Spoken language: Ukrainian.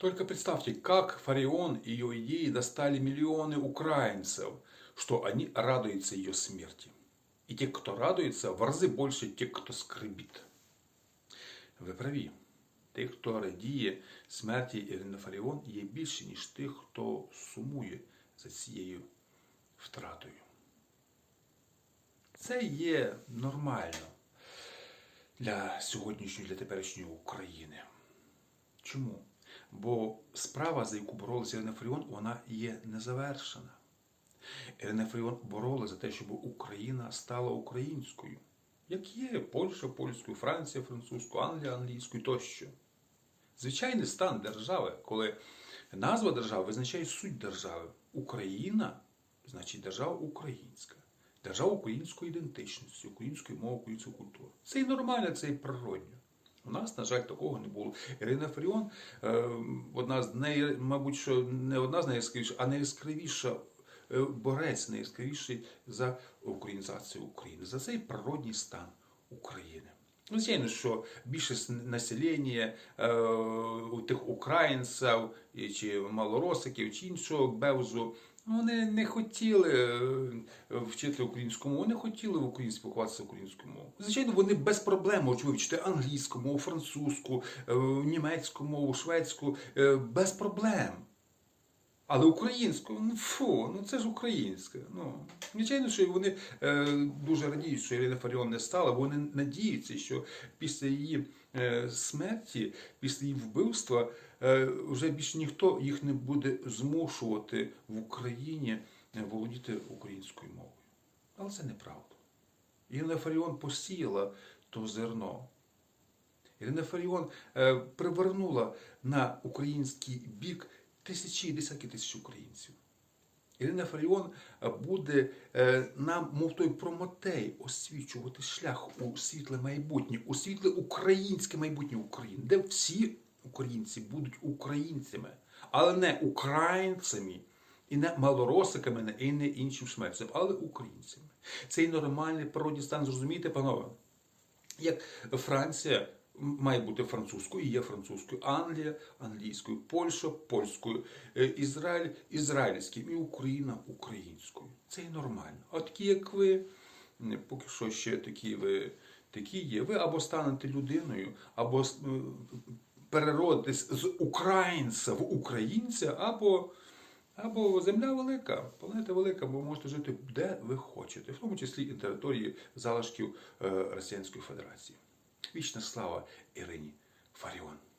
Только представьте, как Фарион и ее идеи достали миллионы украинцев, что они радуются ее смерти. И те, кто радуется, в разы больше тех, кто скрипит. Ви праві. Тих, хто радіє смерті Ірини Фаріон, є більше, ніж тих, хто сумує за цією втратою. Це є нормально для сьогоднішньої, для теперішньої України. Чому? Бо справа, за яку боролася Ірина вона є незавершена. Ірина Фаріон боролася за те, щоб Україна стала українською. Як є Польща польською, Франція французькою, Англія англійською тощо. Звичайний стан держави, коли назва держави визначає суть держави. Україна значить держава українська. Держава української ідентичності, української мови, української культури. Це і нормально, це і природньо. У нас, на жаль, такого не було. Ірина Фаріон, е, одна з неї, мабуть, що не одна з найяскравіших, а найяскравіша е, борець, найяскравіший за українізацію України, за цей природній стан України. Звичайно, що більшість населення е, тих українців чи малоросиків, чи іншого бевзу, вони не хотіли е, вчити українську мову, не хотіли в Україні спілкуватися українською мовою. Звичайно, вони без проблем можуть вивчити англійську мову, французьку, е, німецьку мову, шведську, е, без проблем. Але українською, ну фу, ну це ж українське. Ну, звичайно, що вони е, дуже радіють, що Ірина Фаріон не стала, бо вони надіються, що після її е, смерті, після її вбивства, е, вже більше ніхто їх не буде змушувати в Україні е, володіти українською мовою. Але це неправда. Ірина Фаріон посіяла то зерно. Ірина Фаріон е, привернула на український бік тисячі і десятки тисяч українців. Ірина Фаріон е, буде е, нам, мов той промотей, освічувати шлях у світле майбутнє, у світле українське майбутнє України, де всі українці будуть українцями, але не українцями і не малоросиками, і не іншим шмельцем, але українцями. Цей нормальний природний стан, зрозумієте, панове, як Франція має бути французькою, і є французькою, Англія англійською, Польща польською, е, Ізраїль ізраїльським і Україна українською. Це і нормально. А такі, як ви, поки що ще такі ви такі є. Ви або станете людиною, або е, переродитесь з українця в українця, або. Або земля велика, планета велика, бо ви можете жити де ви хочете, в тому числі і території залишків е, Російської Федерації. Вічна слава Ірині Фаріон.